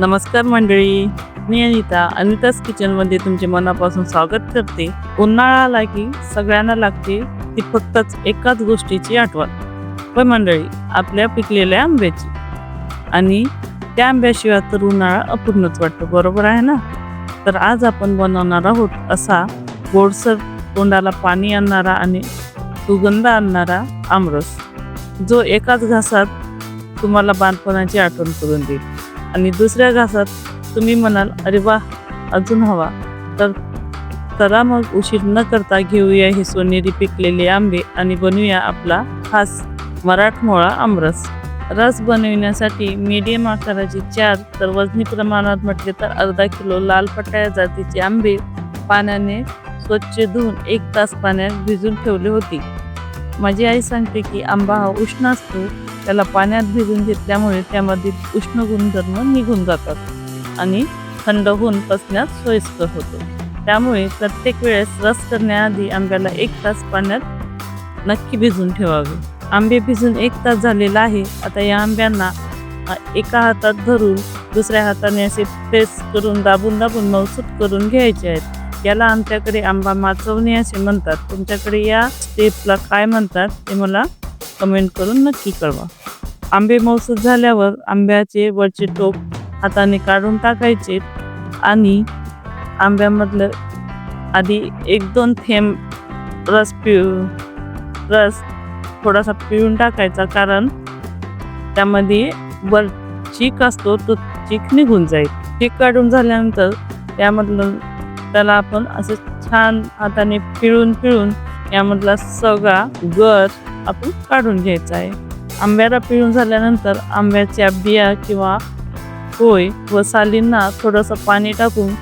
नमस्कार मंडळी मी अनिता. अनिताच किचनमध्ये तुमचे मनापासून स्वागत करते. उन्हाळा आला की सगळ्यांना लागते ती फक्तच एकाच गोष्टीची आठवण. पण मंडळी आपल्या पिकलेल्या आंब्याची. आणि त्या आंब्याशिवाय तर उन्हाळा अपूर्णच वाटतो बरोबर आहे ना? तर आज आपण बनवणार आहोत असा गोडसर तोंडाला पाणी आणणारा आणि सुगंध आणणारा आमरस जो एकाच घासात तुम्हाला बाणपणाची आठवण करून देईल. आणि दुसऱ्या घासात तुम्ही म्हणाल अरे वा अजून हवा. तर चला मग उशीर न करता घेऊया हे सोनेरी पिकलेले आंबे आणि बनवूया आपला खास मराठमोळा आमरस. रस बनविण्यासाठी मीडियम आकाराचे चार तर वजनी प्रमाणात म्हटले तर अर्धा किलो लाल पटाया जातीचे आंबे पाण्याने स्वच्छ धुवून एक तास पाण्यात भिजून ठेवले होते. माझी आई सांगते की आंबा हा उष्ण असतो त्याला पाण्यात भिजून घेतल्यामुळे त्यामधील उष्ण गुणधर्म निघून जातात आणि थंड होऊन पचण्यास सोयीस्कर होतो. त्यामुळे प्रत्येक वेळेस रस करण्याआधी आंब्याला एक तास पाण्यात नक्की भिजून ठेवावे. आंबे भिजून एक तास झालेला आहे आता या आंब्यांना एका हातात धरून दुसऱ्या हाताने असे प्रेस करून दाबून दाबून मौसूद करून घ्यायचे आहेत. याला आमच्याकडे आंबा माचवणे असे म्हणतात. तुमच्याकडे या स्टेपला काय म्हणतात ते मला कमेंट करून नक्की कळवा. आंबे मौसूद झाल्यावर आंब्याचे वरचे टोप हाताने काढून टाकायचे आणि आंब्यामधलं आधी एक दोन थेंब रस पिऊ रस थोडासा पिळून टाकायचा कारण त्यामध्ये वर चीक असतो तो चीक निघून जाईल. चीक काढून झाल्यानंतर त्यामधलं त्याला आपण असं छान हाताने पिळून पिळून यामधला सगळा गर आपण काढून घ्यायचा आहे. आंब्याला पिळून झाल्यानंतर आंब्याच्या बिया किंवा पोय व सालींना थोडंसं पाणी टाकून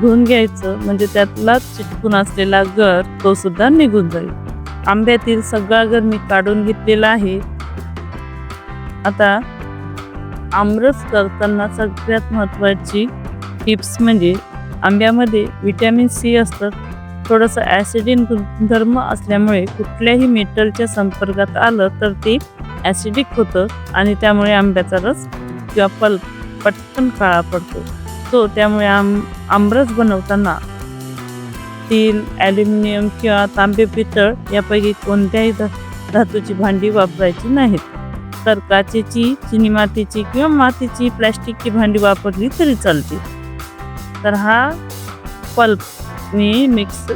धुवून घ्यायचं. म्हणजे त्यातला चिटकून असलेला गर तो सुद्धा निघून जाईल. आंब्यातील सगळा गर मी काढून घेतलेला आहे. आता आमरस करताना सगळ्यात महत्त्वाची टिप्स म्हणजे आंब्यामध्ये विटॅमिन सी असतं. थोडंसं ॲसिडिन गुणधर्म असल्यामुळे कुठल्याही मेटलच्या संपर्कात आलं तर ते ॲसिडिक होतं आणि त्यामुळे आंब्याचा रस किंवा पल्प पटकन काळा पडतो. तो त्यामुळे आम आमरस बनवताना स्टील ॲल्युमिनियम किंवा तांबे पितळ यापैकी कोणत्याही धातूची भांडी वापरायची नाहीत. तर काचेची चिनी मातीची किंवा मातीची प्लॅस्टिकची भांडी वापरली तरी चालते तर हा पल्प मी मिक्स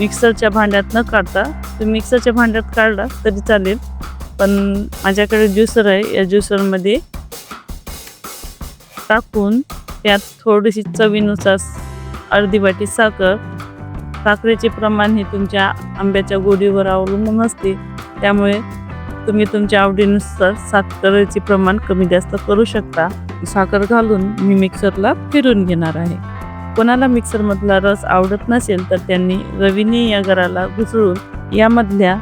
मिक्सरच्या भांड्यात न काढता. तुम्ही मिक्सरच्या भांड्यात काढला तरी चालेल. पण माझ्याकडे ज्युसर आहे. या ज्युसरमध्ये टाकून त्यात थोडीशी चवीनुसार अर्धी वाटी साखर. साखरेचे प्रमाण हे तुमच्या आंब्याच्या गोडीवर अवलंबून असते. त्यामुळे तुम्ही तुमच्या आवडीनुसार साखरेचे प्रमाण कमी जास्त करू शकता. साखर घालून मी मिक्सरला फिरून घेणार आहे. कोणाला मिक्सरमधला रस आवडत नसेल तर त्यांनी रवीने या घराला घुसळून यामधल्या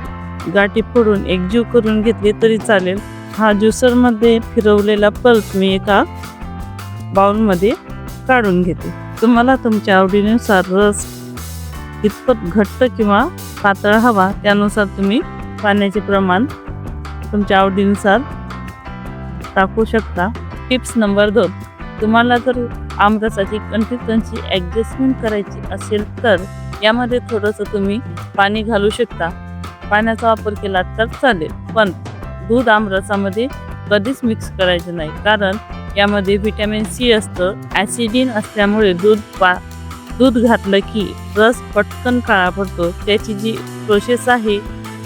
गाठी फोडून एकजीव करून घेतली तरी चालेल. हा ज्युसरमध्ये फिरवलेला पल्प मी एका बाउलमध्ये काढून घेते. तुम्हाला तुमच्या आवडीनुसार रस कितपत घट्ट किंवा पातळ हवा त्यानुसार तुम्ही पाण्याचे प्रमाण तुमच्या आवडीनुसार टाकू शकता. टिप्स नंबर दोन. तुम्हाला जर आमरसाची कन्सिस्टन्सी ॲडजस्टमेंट करायची असेल तर यामध्ये थोडंसं तुम्ही पाणी घालू शकता. पाण्याचा वापर केला तर चालेल. पण दूध आमरसामध्ये कधीच मिक्स करायचं नाही. कारण यामध्ये व्हिटॅमिन सी असतं. ॲसिडिन असल्यामुळे दूध पा दूध घातलं की रस पटकन काळा पडतो. त्याची जी प्रोसेस आहे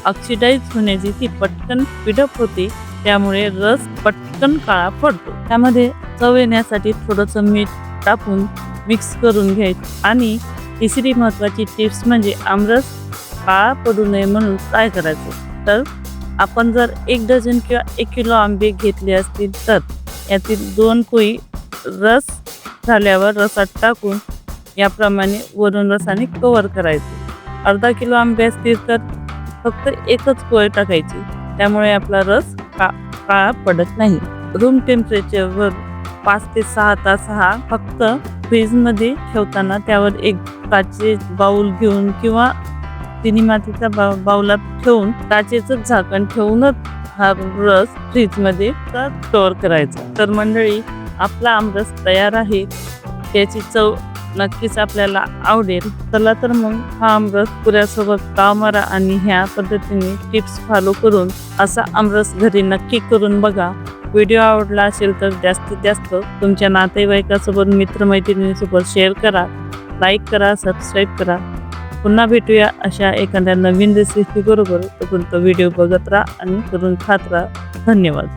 ऑक्सिडाईज होण्याची ती पटकन पिडप होते. त्यामुळे रस पटकन काळा पडतो. त्यामध्ये चव येण्यासाठी थोडंसं मीठ टाकून मिक्स करून घ्यायचं. आणि तिसरी महत्त्वाची टिप्स म्हणजे आमरस काळा पडू नये म्हणून काय करायचं? तर आपण जर एक डझन किंवा एक किलो आंबे घेतले असतील तर यातील दोन कोळी रस झाल्यावर रसात टाकून याप्रमाणे वरून रसाने कवर करायचे. अर्धा किलो आंबे असतील तर फक्त एकच कोय टाकायची. त्यामुळे आपला रस का काळा पडत नाही. रूम टेम्परेचरवर पाच ते सहा तास हा फक्त फ्रीजमध्ये ठेवताना त्यावर एक काचे बाऊल घेऊन किंवा तिन्ही मातीचा बा ठेवून काचेच झाकण ठेवूनच हा रस फ्रीजमध्ये स्टोअर करायचा. तर मंडळी आपला आमरस तयार आहे. त्याची चव नक्कीच आपल्याला आवडेल. चला तर मग हा आमरस पुऱ्यासोबत का मारा आणि ह्या पद्धतीने टिप्स फॉलो करून असा आमरस घरी नक्की करून बघा. व्हिडिओ आवडला असेल तर जास्तीत जास्त तुमच्या नातेवाईकासोबत मित्रमैत्रिणीसोबत शेअर करा लाईक करा सबस्क्राईब करा. पुन्हा भेटूया अशा एखाद्या नवीन रेसिपी बरोबर. तोपर्यंत व्हिडिओ बघत राहा आणि करून खात राहा. धन्यवाद.